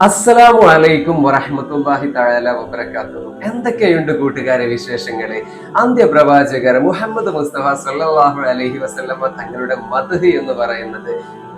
അസ്സലാമു അലൈക്കും വറഹ്മത്തുള്ളാഹി തആല വബറകാതുഹു എന്തൊക്കെയുണ്ട് കൂട്ടുകാരെ വിശേഷങ്ങളെ? അന്ത്യപ്രവാചകർ മുഹമ്മദ് മുസ്തഫ സല്ലല്ലാഹു അലൈഹി വസല്ലമ തങ്ങളുടെ മദ്ഹി എന്ന് പറയുന്നത്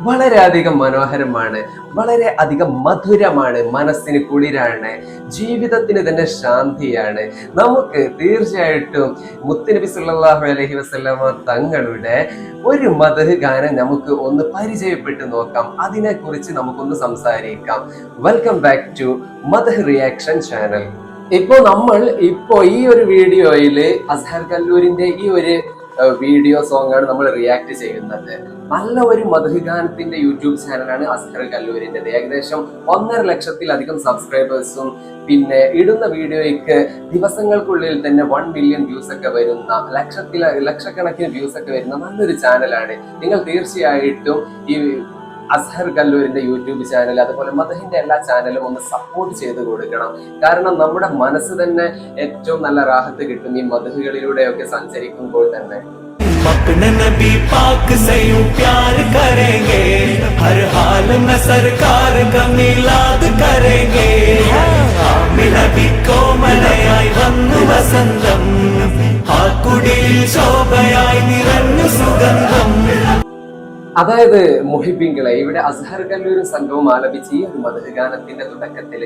വളരെ അധികം മനോഹരമാണ് വളരെ അധികം മധുരമാണ് മനസ്സിന് കുളിരാണ് ജീവിതത്തിന് തന്നെ ശാന്തിയാണ്. നമുക്ക് തീർച്ചയായിട്ടും മുത്തനബി സല്ലല്ലാഹു അലഹി വസല്ലമ തങ്ങളുടെ ഒരു മധു ഗാനം നമുക്ക് ഒന്ന് പരിചയപ്പെട്ട് നോക്കാം. അതിനെക്കുറിച്ച് നമുക്കൊന്ന് സംസാരിക്കാം. Welcome back to Madhu reaction channel ഇപ്പോ നമ്മൾ ഇപ്പോ ഈ ഒരു വീഡിയോയിൽ അസ്ഹർ കല്ലൂരിന്റെ ഈ ഒരു വീഡിയോ സോങ് ആണ് നമ്മൾ റിയാക്ട് ചെയ്യുന്നത്. നല്ല ഒരു മധുഗാനത്തിന്റെ യൂട്യൂബ് ചാനലാണ് അസ്ഹർ കല്ലൂരിന്റെ ഏകദേശം ഒന്നര ലക്ഷത്തിലധികം സബ്സ്ക്രൈബേഴ്സും പിന്നെ ഇടുന്ന വീഡിയോയ്ക്ക് ദിവസങ്ങൾക്കുള്ളിൽ തന്നെ വൺ മില്യൺ വ്യൂസ് ഒക്കെ വരുന്ന ലക്ഷത്തിൽ ലക്ഷക്കണക്കിന് വ്യൂസ് ഒക്കെ വരുന്ന നല്ലൊരു ചാനലാണ് നിങ്ങൾ തീർച്ചയായിട്ടും ഈ അസ്ഹർ കല്ലൂരിന്റെ യൂട്യൂബ് ചാനൽ അതുപോലെ മദഹിന്റെ എല്ലാ ചാനലും ഒന്ന് സപ്പോർട്ട് ചെയ്ത് കൊടുക്കണം കാരണം നമ്മുടെ മനസ്സ് തന്നെ ഏറ്റവും നല്ല റാഹത്ത് കിട്ടും ഈ മദഹുകളിലൂടെയൊക്കെ സഞ്ചരിക്കുമ്പോൾ തന്നെ अपने नबी पाक से यूं प्यार करेंगे हर हाल में सरकार का मिलाद करेंगे ആമി നബി കോമലയായി വന്നു വസന്തം ആ കുടിൽ ശോഭയായി നിറഞ്ഞു സുഗന്ധം അതായത് മുഹിബിങ്ങളെ ഇവിടെ അസ്ഹർ കല്ലൂർ സംഘവും ആലപിച്ച ഈ ഒരു മധുഗാനത്തിന്റെ തുടക്കത്തിൽ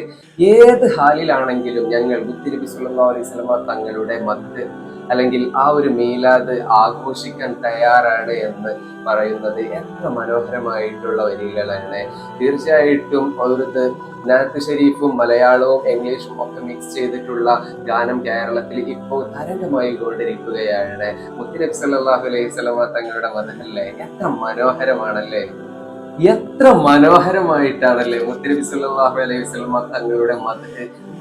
ഏത് ഹാലിലാണെങ്കിലും ഞങ്ങൾ മുത്തിനബി സല്ലല്ലാഹു അലൈഹി തങ്ങളുടെ മദ് അല്ലെങ്കിൽ ആ ഒരു മീലാദ് ആഘോഷിക്കാൻ തയ്യാറാണ് എന്ന് പറയുന്നത് എത്ര മനോഹരമായിട്ടുള്ള വരികളാണ്. തീർച്ചയായിട്ടും അവരുത് നാത്ത് ഷെരീഫും മലയാളവും ഇംഗ്ലീഷും ഒക്കെ മിക്സ് ചെയ്തിട്ടുള്ള ഗാനം കേരളത്തിൽ ഇപ്പോൾ തരംഗമായി കൊണ്ടിരിക്കുകയാണ്. മുത്തിനബി സല്ലാഹു അലൈഹി സ്വലമ തങ്ങളുടെ മതമല്ലേ എത്ര മനോഹരമാണല്ലേ? എത്ര മനോഹരമായിട്ടാണല്ലേ മുത്തനബി സല്ലല്ലാഹു അലൈഹി വസ്ലമ തങ്ങളുടെ മത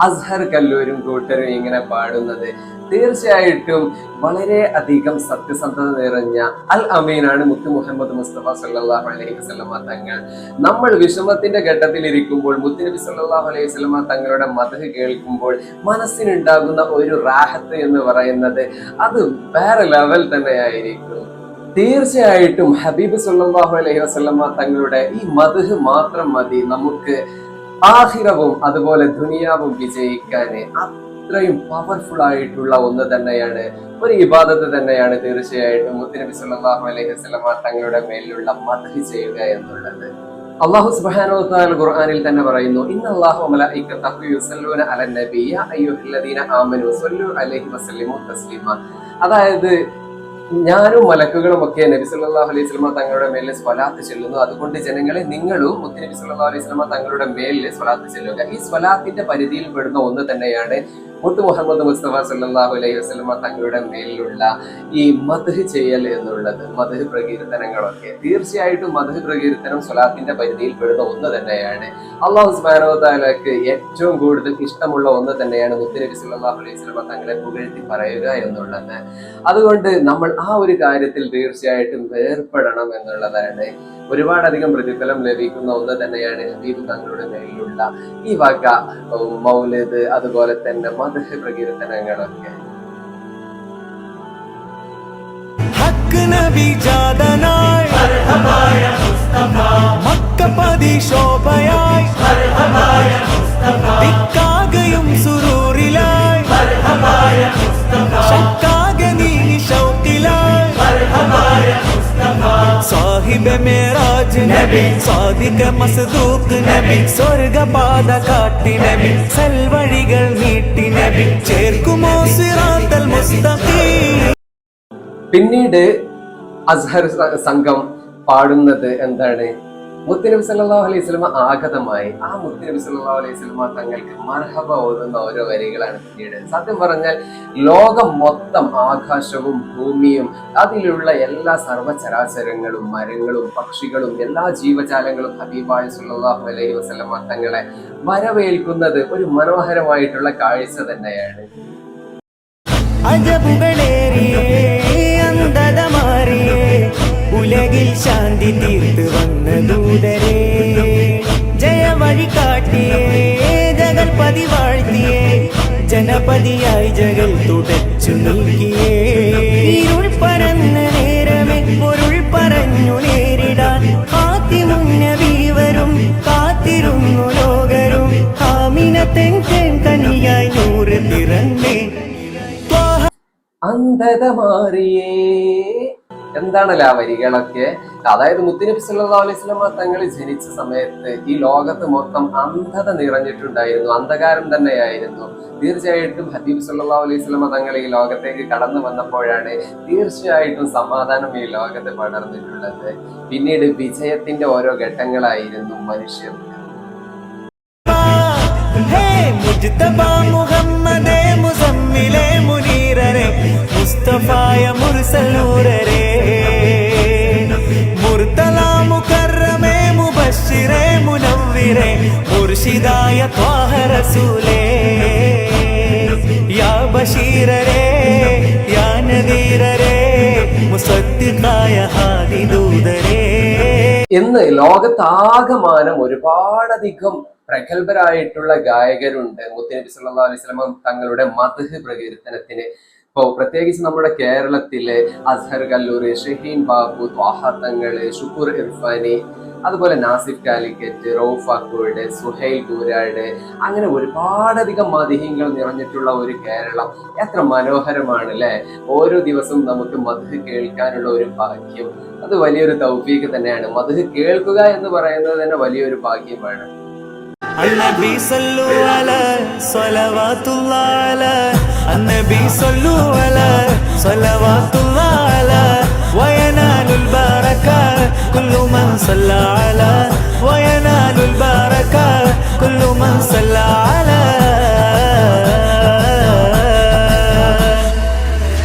അസ്ഹർ കല്ലൂരും കൂട്ടരും ഇങ്ങനെ പാടുന്നത്. തീർച്ചയായിട്ടും വളരെ അധികം സത്യസന്ധത നിറഞ്ഞ അൽ അമീനാണ് മുത്തു മുഹമ്മദ് മുസ്തഫ സല്ലാഹു അലൈഹി വസ്ലമ തങ്ങൾ. നമ്മൾ വിഷമത്തിന്റെ ഘട്ടത്തിൽ ഇരിക്കുമ്പോൾ മുത്തുനബി സല്ലാഹു അലൈഹി വസ്ലമ തങ്ങളുടെ മതഹ് കേൾക്കുമ്പോൾ മനസ്സിനുണ്ടാകുന്ന ഒരു റാഹത്ത് എന്ന് പറയുന്നത് അത് വേറെ ലെവൽ തന്നെയായിരിക്കും. തീർച്ചയായിട്ടും ഹബീബ് സല്ലല്ലാഹു അലൈഹി വസ്ലമ തങ്ങളുടെ ഈ മധു മാത്രം മതി. നമുക്ക് ആഹിറവും അതുപോലെ ദുനിയാവും വിജയിക്കാന് അത്രയും പവർഫുൾ ആയിട്ടുള്ള ഒന്ന് തന്നെയാണ്. ഒരു ഇബാദത്ത് തന്നെയാണ് തീർച്ചയായിട്ടും മുത്തനബി സല്ലല്ലാഹു അലൈഹി വസ്ലമ തങ്ങളുടെ മേലിലുള്ള മധു ചെയ്യുക എന്നുള്ളത്. അള്ളാഹു വ തആല ഖുർആനിൽ തന്നെ പറയുന്നു ഇന്നല്ലാഹു വമലായികതഹു യുസല്ലൂന അലൻ അയ്യുഹല്ലദീന ആമനു സല്ലു അലൈഹി വസല്ലിമു തസ്ലീമ. അതായത് ഞാനും മലക്കുകളും ഒക്കെ നബി സല്ലല്ലാഹു അലൈഹി സ്വലമ തങ്ങളുടെ മേലിൽ സ്വലാത്ത് ചെല്ലുന്നു. അതുകൊണ്ട് ജനങ്ങളെ നിങ്ങളും മുത്തുനബി സല്ലല്ലാഹു അലൈഹി സ്വലമ തങ്ങളുടെ മേലിൽ സ്വലാത്ത് ചെല്ലുക. ഈ സ്വലാത്തിന്റെ പരിധിയിൽ പെടുന്ന ഒന്ന് തന്നെയാണ് മുത്ത് മുഹമ്മദ് മുസ്തഫ സല്ലാഹു അലൈഹി വസ്ലമ തങ്ങളുടെ മേലിലുള്ള ഈ മധു ചെയ്യൽ എന്നുള്ളത് മധു പ്രകീർത്തനങ്ങളൊക്കെ. തീർച്ചയായിട്ടും മധു പ്രകീർത്തനം സ്വലാത്തിന്റെ പരിധിയിൽ പെടുന്ന ഒന്ന് തന്നെയാണ്. അള്ളാഹു തആലക്ക് ഏറ്റവും കൂടുതൽ ഇഷ്ടമുള്ള ഒന്ന് തന്നെയാണ് മുത്തുനബി സല്ലാഹു അലൈഹി വസ്ലമ തങ്ങളെ പുകഴ്ത്തി പറയുക എന്നുള്ളത്. അതുകൊണ്ട് നമ്മൾ ആ ഒരു കാര്യത്തിൽ തീർച്ചയായിട്ടും ഏർപ്പെടണം എന്നുള്ളതാണ്. ഒരുപാടധികം പ്രതിഫലം ലഭിക്കുന്ന ഒന്ന് തന്നെയാണ് ഹബീബ് തങ്ങളുടെ മേലിലുള്ള ഈ വക മൗലത് അതുപോലെ തന്നെ മധുഹ പ്രകീർത്തനങ്ങളൊക്കെ. ഹക്ക് നബി ജാതനായി ദിക്കാകയും സുറൂറിലായി. സാഹിബ് മേരാജ് നബി സാദിക മസ്ദൂഖ് നബി സ്വർഗപാത കാട്ടി നബി സൽവഴികൾ നീട്ടി നബി ചേർക്കുമോ സിറാത്തൽ മുസ്തഖീം? പിന്നീട് അസ്ഹർ സംഘം പാടുന്നത് എന്താണ്? മുത്തുനബി സല്ലല്ലാഹു അലൈഹി സ്വലമ ആഗതമായി. ആ മുത്തനബി സല്ലല്ലാഹു അലൈഹി സ്വലമ തങ്ങൾക്ക് മർഹബ ഓതുന്ന ഓരോ വരികളാണ് പിന്നീട്. സത്യം പറഞ്ഞാൽ ലോകം മൊത്തം ആകാശവും ഭൂമിയും അതിലുള്ള എല്ലാ സർവചരാചരങ്ങളും മരങ്ങളും പക്ഷികളും എല്ലാ ജീവജാലങ്ങളും ഹബീബായ സല്ലല്ലാഹു അലൈഹി വസ്ലമ തങ്ങളെ വരവേൽക്കുന്നത് ഒരു മനോഹരമായിട്ടുള്ള കാഴ്ച തന്നെയാണ്. അജബുകളേറിയേ ചൊല്ലി തീർത്ത് വന്ന ദൂതരേ ജയ വഴി കാട്ടിയേ ജഗൽപതി വാഴ്ത്തിയേ ജനപതിയായി ജഗൽ തുടച്ചു നൽകിയേ ഇരുൾ പരന്ന നേരമേ പൊരുൾ പറഞ്ഞു നേരിടാൻ കാത്തിമുന്നവി വരും കാത്തിരുന്നു ലോകരും. കാമിന തെങ്കൻ കനിയായി നൂറ് തിറന്നേ. അന്ധത മാറിയേ എന്താണല്ലോ ആ വരികളൊക്കെ? അതായത് മുത്തുനബി സല്ലല്ലാഹു അലൈഹി തങ്ങൾ ജനിച്ച സമയത്ത് ഈ ലോകത്ത് മൊത്തം അന്ധത നിറഞ്ഞിട്ടുണ്ടായിരുന്നു. അന്ധകാരം തന്നെയായിരുന്നു. തീർച്ചയായിട്ടും ഹബീബ് സല്ലല്ലാഹു അലൈഹി സ്വലമ തങ്ങൾ ഈ ലോകത്തേക്ക് കടന്നു വന്നപ്പോഴാണ് തീർച്ചയായിട്ടും സമാധാനം ഈ ലോകത്ത് പടർന്നിട്ടുള്ളത്. പിന്നീട് വിജയത്തിന്റെ ഓരോ ഘട്ടങ്ങളായിരുന്നു മനുഷ്യർ. മുസ്തഫായ മുർസലൂരരെ മുനവ്വിരേ മുർഷിദായ ത്വാഹരസൂലേ യാ ബഷീരരേ യാ നദീരരേ മുസദ്ദിഖായ ഹാദി ദൂതരേ. എന്ന് ലോകത്താകമാനം ഒരുപാടധികം പ്രഗത്ഭരായിട്ടുള്ള ഗായകരുണ്ട്. മുത്തനബി സല്ലല്ലാഹു അലൈഹി വസല്ലം തങ്ങളുടെ മധു പ്രകീർത്തനത്തിന് ഇപ്പോ പ്രത്യേകിച്ച് നമ്മുടെ കേരളത്തിലെ അസ്ഹർ കല്ലൂർ ഷഹീൻ ബാബു ത്വാഹ തങ്ങള് ഷുക്കൂർ ഇർഫാനി അതുപോലെ നാസിഫ് കാലിക്കറ്റ് റൌഫ് അക്കോട് സുഹൈൽ കൂരാട് അങ്ങനെ ഒരുപാടധികം മതിഹ്യങ്ങൾ നിറഞ്ഞിട്ടുള്ള ഒരു കേരളം എത്ര മനോഹരമാണ് അല്ലെ ഓരോ ദിവസവും നമുക്ക് മധു കേൾക്കാനുള്ള ഒരു ഭാഗ്യം അത് വലിയൊരു തൗഫീക്ക് തന്നെയാണ് മധു കേൾക്കുക എന്ന് പറയുന്നത് തന്നെ വലിയൊരു ഭാഗ്യമാണ് النبي صلوا على صلوات الله على النبي صلوا على صلوات الله على وينال البركة كل من صلى على وينال البركة كل من صلى على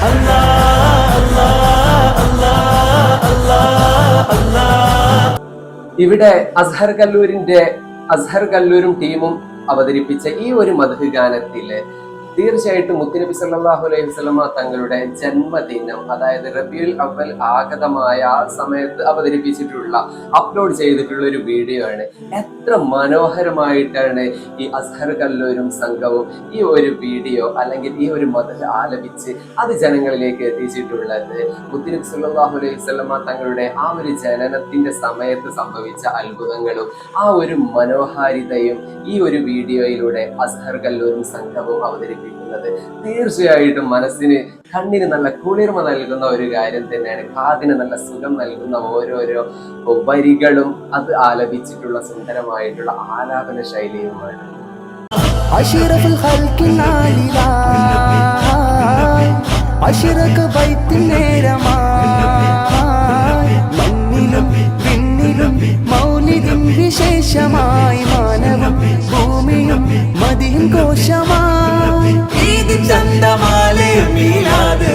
الله الله الله الله الله ഇവിടെ അസ്ഹർ കല്ലൂരിന്റെ അസ്ഹർ കല്ലൂരും ടീമും അവതരിപ്പിച്ച ഈ ഒരു മധു ഗാനത്തില് തീർച്ചയായിട്ടും മുത്തുനബി സല്ലാഹു അലൈഹി വസല്ലമ തങ്ങളുടെ ജന്മദിനം അതായത് റബിയുൽ അവൽ ആഗതമായ ആ സമയത്ത് അവതരിപ്പിച്ചിട്ടുള്ള അപ്ലോഡ് ചെയ്തിട്ടുള്ള ഒരു വീഡിയോ ആണ്. എത്ര മനോഹരമായിട്ടാണ് ഈ അസ്ഹർ കല്ലൂരും സംഘവും ഈ ഒരു വീഡിയോ അല്ലെങ്കിൽ ഈ ഒരു മത ആലപിച്ച് അത് ജനങ്ങളിലേക്ക് എത്തിച്ചിട്ടുള്ളത്. മുത്തുനബി സല്ലാഹു അലൈഹി വസല്ലമ തങ്ങളുടെ ആ ഒരു ജനനത്തിന്റെ സമയത്ത് സംഭവിച്ച അത്ഭുതങ്ങളും ആ ഒരു മനോഹാരിതയും ഈ ഒരു വീഡിയോയിലൂടെ അസ്ഹർ കല്ലൂരും സംഘവും ലഭിക്കുന്നത് തീർച്ചയായിട്ടും മനസ്സിന് കണ്ണിന് നല്ല കുളിർമ നൽകുന്ന ഒരു കാര്യം തന്നെയാണ്. കാതിന് നല്ല സുഖം നൽകുന്ന ഓരോരോ വരികളും അത് ആലപിച്ചിട്ടുള്ള സുന്ദരമായിട്ടുള്ള ആലാപന ശൈലിയുമാണ്. അശിറക്ക് വിശേഷമായി. മാനവം ഭൂമിയും മതിയും കോശമായി ചന്തമാലേ മീലാത്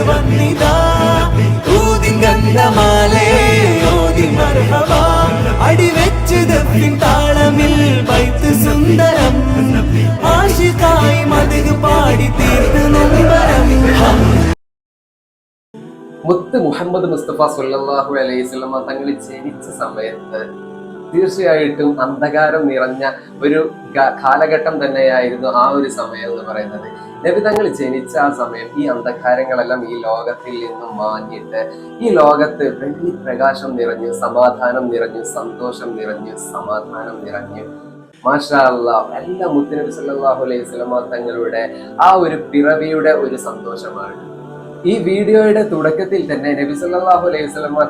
താളമിൽ ബൈത്ത് സുന്ദരം. ആശിക്കായി മതിക് പാടി മുത്ത് മുഹമ്മദ് മുസ്തഫ സുല്ലാഹു അലൈഹി സ്വലമ തങ്ങൾ ജനിച്ച സമയത്ത് തീർച്ചയായിട്ടും അന്ധകാരം നിറഞ്ഞ ഒരു കാലഘട്ടം തന്നെയായിരുന്നു ആ ഒരു സമയം എന്ന് പറയുന്നത്. നബി തങ്ങൾ ജനിച്ച ആ സമയം ഈ അന്ധകാരങ്ങളെല്ലാം ഈ ലോകത്തിൽ നിന്നും മാഞ്ഞിട്ട് ഈ ലോകത്ത് വലിയ പ്രകാശം നിറഞ്ഞു സമാധാനം നിറഞ്ഞു സന്തോഷം നിറഞ്ഞു സമാധാനം നിറഞ്ഞു. മാഷാ അല്ലാ എല്ലാ മുത്തനബി സല്ലാഹു അലൈഹി സ്വലമ തങ്ങളുടെ ആ ഒരു പിറവിയുടെ ഒരു സന്തോഷമാണ്. ഈ വീഡിയോയുടെ തുടക്കത്തിൽ തന്നെ നബി സല്ലല്ലാഹു അലൈഹി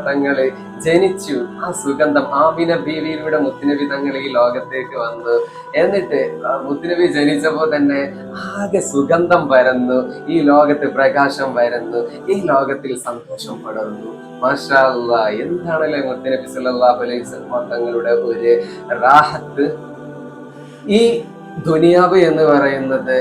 തങ്ങൾ ജനിച്ചു. ആ സുഗന്ധം ആമിന ബീവിയിലൂടെ മുത്തുനബി തങ്ങൾ ഈ ലോകത്തേക്ക് വന്നു. എന്നിട്ട് മുത്തുനബി ജനിച്ചപ്പോൾ തന്നെ ആകെ സുഗന്ധം പരന്നു ഈ ലോകത്ത് പ്രകാശം പരന്നു ഈ ലോകത്തിൽ സന്തോഷം പടർന്നു. മാഷാല്ല എന്താണല്ലേ മുത്തുനബി സല്ലല്ലാഹു അലൈഹി വസല്ലമ തങ്ങളുടെ ഒരു റാഹത്ത്? ഈ ദുനിയാവ് എന്ന് പറയുന്നത്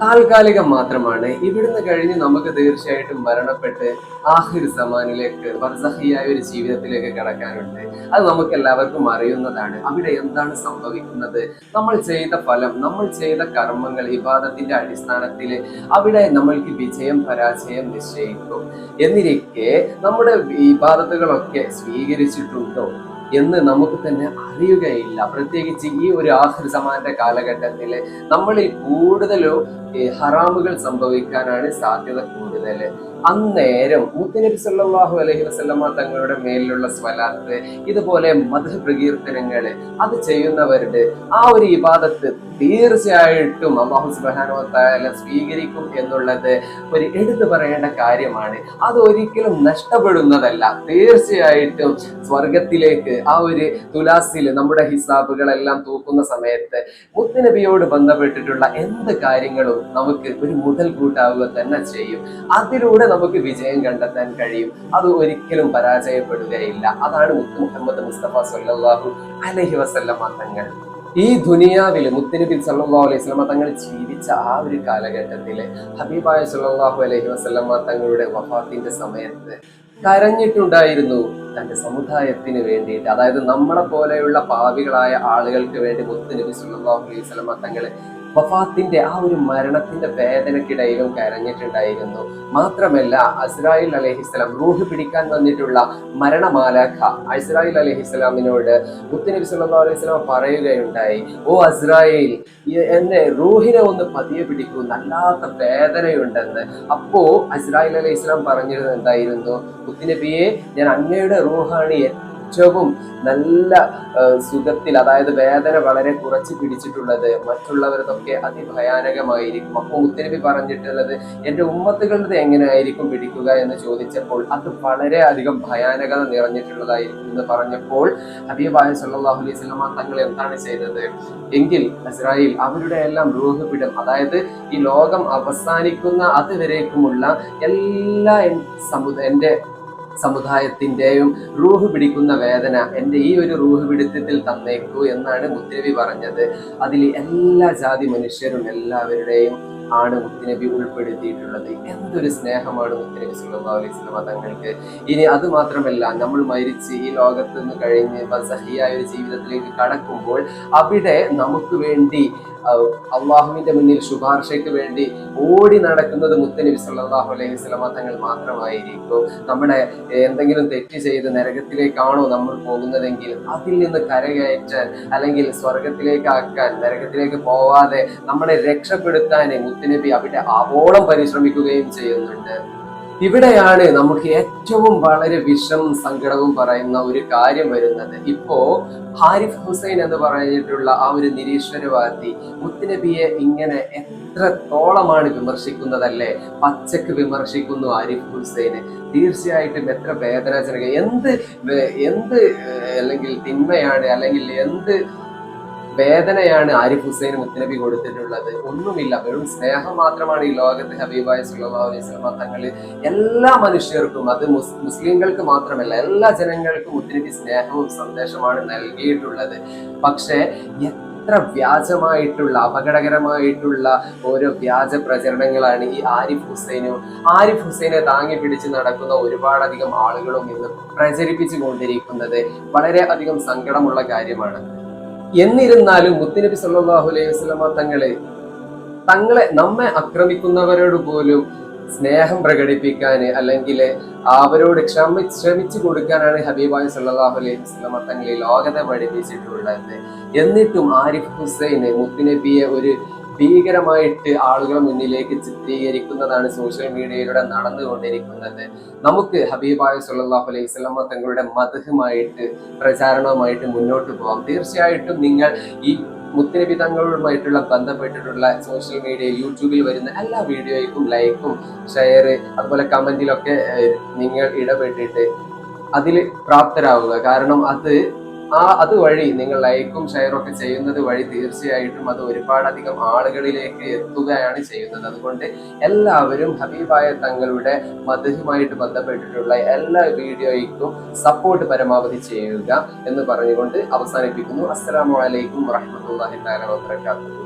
താൽക്കാലികം മാത്രമാണ്. ഇവിടുന്ന് കഴിഞ്ഞ് നമുക്ക് തീർച്ചയായിട്ടും മരണപ്പെട്ട് ആഹിർ സമാനിലേക്ക് ബർസഹിയായ ഒരു ജീവിതത്തിലേക്ക് കടക്കാനുണ്ട്. അത് നമുക്ക് എല്ലാവർക്കും അറിയുന്നതാണ്. അവിടെ എന്താണ് സംഭവിക്കുന്നത്? നമ്മൾ ചെയ്ത ഫലം നമ്മൾ ചെയ്ത കർമ്മങ്ങൾ വിവാദത്തിന്റെ അടിസ്ഥാനത്തിൽ അവിടെ നമ്മൾക്ക് വിജയം പരാജയം നിശ്ചയിക്കും. എന്നിരിക്കെ നമ്മുടെ വിവാദത്തുകളൊക്കെ സ്വീകരിച്ചിട്ടുണ്ടോ? എന്ന് നമുക്ക് തന്നെ അറിയുകയില്ല. പ്രത്യേകിച്ച് ഈ ഒരു ആഹിർ സമാന്റെ കാലഘട്ടത്തിൽ നമ്മളിൽ കൂടുതലോ ഹറാമുകൾ സംഭവിക്കാനാണ് സാധ്യത കൂടുതൽ അന്നേരം മുത്തനബി സല്ലാഹു അലഹി വസല്ലമ തങ്ങളുടെ മേലിലുള്ള സ്വലാത്ത് ഇതുപോലെ മത പ്രകീർത്തനങ്ങൾ അത് ചെയ്യുന്നവരുടെ ആ ഒരു ഇബാദത്ത് തീർച്ചയായിട്ടും അള്ളാഹു സുബ്ഹാനഹു വതആല സ്വീകരിക്കും എന്നുള്ളത് ഒരു എടുത്തു പറയേണ്ട കാര്യമാണ്. അത് ഒരിക്കലും നഷ്ടപ്പെടുന്നതല്ല. തീർച്ചയായിട്ടും സ്വർഗത്തിലേക്ക് ആ ഒരു തുലാസിൽ നമ്മുടെ ഹിസാബുകളെല്ലാം തൂക്കുന്ന സമയത്ത് മുത്തുനബിയോട് ബന്ധപ്പെട്ടിട്ടുള്ള എന്ത് കാര്യങ്ങളും നമുക്ക് ഒരു മുതൽ കൂട്ടാവുക തന്നെ ചെയ്യും. അതിലൂടെ നമുക്ക് വിജയം കണ്ടെത്താൻ കഴിയും. അത് ഒരിക്കലും പരാജയപ്പെടുകയില്ല. അതാണ് മുത്തു മുഹമ്മദ് മുസ്തഫ സല്ലല്ലാഹു അലഹി വസല്ലമ്മ തങ്ങൾ. ഈ ദുനിയാവിൽ മുത്തനബി സല്ലല്ലാഹു അലൈഹി വസല്ലമ തങ്ങൾ ജീവിച്ച ആ ഒരു കാലഘട്ടത്തിൽ ഹബീബായ സല്ലല്ലാഹു അലൈഹി വസല്ലമ തങ്ങളുടെ വഫാത്തിന്റെ സമയത്ത് കരഞ്ഞിട്ടുണ്ടായിരുന്നു. തന്റെ സമുദായത്തിന് വേണ്ടിയിട്ട്. അതായത് നമ്മളെ പോലെയുള്ള പാവികളായ ആളുകൾക്ക് വേണ്ടി മുത്തനബി സുല്ലാഹു അലൈഹി വസല്ലമ തങ്ങൾ വഫാത്തിന്റെ ആ ഒരു മരണത്തിന്റെ വേദനക്കിടയിലും കരഞ്ഞിട്ടുണ്ടായിരുന്നു. മാത്രമല്ല അസ്രായിൽ അലഹിസ്ലാം റൂഹ് പിടിക്കാൻ വന്നിട്ടുള്ള മരണമാലാഖ അസ്രായിൽ അലഹിസ്ലാമിനോട് മുത്തനബി സല്ലല്ലാഹു അലൈഹി വസല്ലം പറയുകയുണ്ടായി ഓ അസ്രായേൽ എന്നെ റൂഹിനെ ഒന്ന് പതിയെ പിടിക്കൂ നല്ലാത്ത വേദനയുണ്ടെന്ന്. അപ്പോ അസ്രായിൽ അലൈഹി ഇസ്ലാം പറഞ്ഞത് എന്തായിരുന്നു? മുത്തുനബിയെ ഞാൻ അങ്ങയുടെ റൂഹാണ് ഏറ്റവും നല്ല സുഖത്തിൽ അതായത് വേദന വളരെ കുറച്ച് പിടിച്ചിട്ടുള്ളത് മറ്റുള്ളവരതൊക്കെ അതിഭയാനകമായിരിക്കും. അപ്പോൾ മുത്തനബി പറഞ്ഞിട്ടുള്ളത് എന്റെ ഉമ്മത്തുകളുടെ എങ്ങനെയായിരിക്കും പിടിക്കുക? എന്ന് ചോദിച്ചപ്പോൾ അത് വളരെ അധികം ഭയാനകത നിറഞ്ഞിട്ടുള്ളതായിരിക്കും. എന്ന് പറഞ്ഞപ്പോൾ ഹബീബായ സല്ലാഹു അലൈഹി വസല്ലമ തങ്ങൾ എന്താണ് ചെയ്തത്? എങ്കിൽ ഇസ്രായേൽ അവരുടെ എല്ലാം റൂഹ് അതായത് ഈ ലോകം അവസാനിക്കുന്ന അതുവരേക്കുമുള്ള എല്ലാ സമുദ എന്റെ സമുദായത്തിന്റെയും റൂഹ് പിടിക്കുന്ന വേദന എന്റെ ഈ ഒരു റൂഹ് പിടുത്തത്തിൽ തന്നേക്കൂ എന്നാണ് മുത്തനബി പറഞ്ഞത്. അതിൽ എല്ലാ ജാതി മനുഷ്യരും എല്ലാവരുടെയും ആണ് മുത്തനബി ഉൾപ്പെടുത്തിയിട്ടുള്ളത്. എന്തൊരു സ്നേഹമാണ് മുത്തനബി സല്ലല്ലാഹു അലൈഹി വസല്ലമ തങ്ങൾക്ക്. ഇനി അത് മാത്രമല്ല നമ്മൾ മരിച്ച് ഈ ലോകത്ത് നിന്ന് കഴിഞ്ഞ് ബസഹിയായ ഒരു ജീവിതത്തിലേക്ക് കടക്കുമ്പോൾ അവിടെ നമുക്ക് വേണ്ടി അള്ളാഹുവിന്റെ മുന്നിൽ ശുപാർശയ്ക്ക് വേണ്ടി ഓടി നടക്കുന്നത് മുത്തനബി സല്ലാഹു അലൈഹി വസല്ലമ തങ്ങൾ മാത്രമായിരിക്കും. നമ്മുടെ എന്തെങ്കിലും തെറ്റ് ചെയ്ത് നരകത്തിലേക്കാണോ നമ്മൾ പോകുന്നതെങ്കിൽ അതിൽ നിന്ന് കരകയറ്റാൻ അല്ലെങ്കിൽ സ്വർഗത്തിലേക്ക് ആക്കാൻ നരകത്തിലേക്ക് പോവാതെ നമ്മളെ രക്ഷപ്പെടുത്താൻ മുത്തനബി അവിടെ ആവോളം പരിശ്രമിക്കുകയും ചെയ്യുന്നുണ്ട്. ഇവിടെയാണ് നമുക്ക് ഏറ്റവും വളരെ വിഷം സങ്കടവും പറയുന്ന ഒരു കാര്യം വരുന്നത്. ഇപ്പോ ഹാരിഫ് ഹുസൈൻ എന്ന് പറഞ്ഞിട്ടുള്ള ആ ഒരു നിരീശ്വരവാദി മുത്തുനബിയെ ഇങ്ങനെ എത്രത്തോളമാണ് വിമർശിക്കുന്നതല്ലേ? പച്ചക്ക് വിമർശിക്കുന്നു ആരിഫ് ഹുസൈന്. തീർച്ചയായിട്ടും എത്ര വേദനാജനക എന്ത് എന്ത് അല്ലെങ്കിൽ തിന്മയാണ് അല്ലെങ്കിൽ എന്ത് വേദനയാണ് ആരിഫ് ഹുസൈൻ മുത്തനബി കൊടുത്തിട്ടുള്ളത്. ഒന്നുമില്ല. വെറും സ്നേഹം മാത്രമാണ് ഈ ലോകത്ത് ഹബീബായ സല്ലല്ലാഹു അലൈഹി എല്ലാ മനുഷ്യർക്കും അത് മുസ്ലിങ്ങൾക്ക് മാത്രമല്ല എല്ലാ ജനങ്ങൾക്കും മുത്തനബി സ്നേഹവും സന്ദേശമാണ് നൽകിയിട്ടുള്ളത്. പക്ഷേ എത്ര വ്യാജമായിട്ടുള്ള അപകടകരമായിട്ടുള്ള ഓരോ വ്യാജ പ്രചരണങ്ങളാണ് ഈ ആരിഫ് ഹുസൈനും ആരിഫ് ഹുസൈനെ താങ്ങി പിടിച്ച് നടക്കുന്ന ഒരുപാടധികം ആളുകളും ഇന്ന് പ്രചരിപ്പിച്ചു കൊണ്ടിരിക്കുന്നത് വളരെ അധികം സങ്കടമുള്ള കാര്യമാണ്. എന്നിരുന്നാലും മുത്തുനബി സല്ലാഹു അലൈഹി വസ്ലമ തങ്ങളെ തങ്ങളെ നമ്മെ ആക്രമിക്കുന്നവരോട് പോലും സ്നേഹം പ്രകടിപ്പിക്കാൻ അല്ലെങ്കിൽ അവരോട് ക്ഷമി ശ്രമിച്ചു കൊടുക്കാനാണ് ഹബീബായ് സല്ലാഹു അലൈഹി വസ്ലമ തങ്ങളെ ലോകത്തെ പഠിപ്പിച്ചിട്ടുള്ളത്. എന്നിട്ടും ആരിഫ് ഹുസൈന് മുത്തുനബിയെ ഒരു ഭീകരമായിട്ട് ആളുകൾ മുന്നിലേക്ക് ചിത്രീകരിക്കുന്നതാണ് സോഷ്യൽ മീഡിയയിലൂടെ നടന്നുകൊണ്ടിരിക്കുന്നത്. നമുക്ക് ഹബീബായ സല്ലല്ലാഹു അലൈഹി വസല്ലമ തങ്ങളുടെ മതഹുമായിട്ട് പ്രചാരണവുമായിട്ട് മുന്നോട്ട് പോകാം. തീർച്ചയായിട്ടും നിങ്ങൾ ഈ മുത്തനബി തങ്ങളുമായിട്ടുള്ള ബന്ധപ്പെട്ടിട്ടുള്ള സോഷ്യൽ മീഡിയ യൂട്യൂബിൽ വരുന്ന എല്ലാ വീഡിയോയ്ക്കും ലൈക്കും ഷെയർ അതുപോലെ കമന്റിലൊക്കെ നിങ്ങൾ ഇടപെട്ടിട്ട് അതിൽ പ്രാപ്തരാവുക. കാരണം അത് ആ അതുവഴി നിങ്ങൾ ലൈക്കും ഷെയറും ഒക്കെ ചെയ്യുന്നത് വഴി തീർച്ചയായിട്ടും അത് ഒരുപാടധികം ആളുകളിലേക്ക് എത്തുകയാണ് ചെയ്യുന്നത്. അതുകൊണ്ട് എല്ലാവരും ഹബീബായ തങ്ങളുടെ മധുരമായിട്ട് ബന്ധപ്പെട്ടിട്ടുള്ള എല്ലാ വീഡിയോയ്ക്കും സപ്പോർട്ട് പരമാവധി ചെയ്യുക എന്ന് പറഞ്ഞുകൊണ്ട് അവസാനിപ്പിക്കുന്നു. അസ്സലാമു അലൈക്കും വറഹ്മത്തുള്ളാഹി തആല വബറകാതുഹു.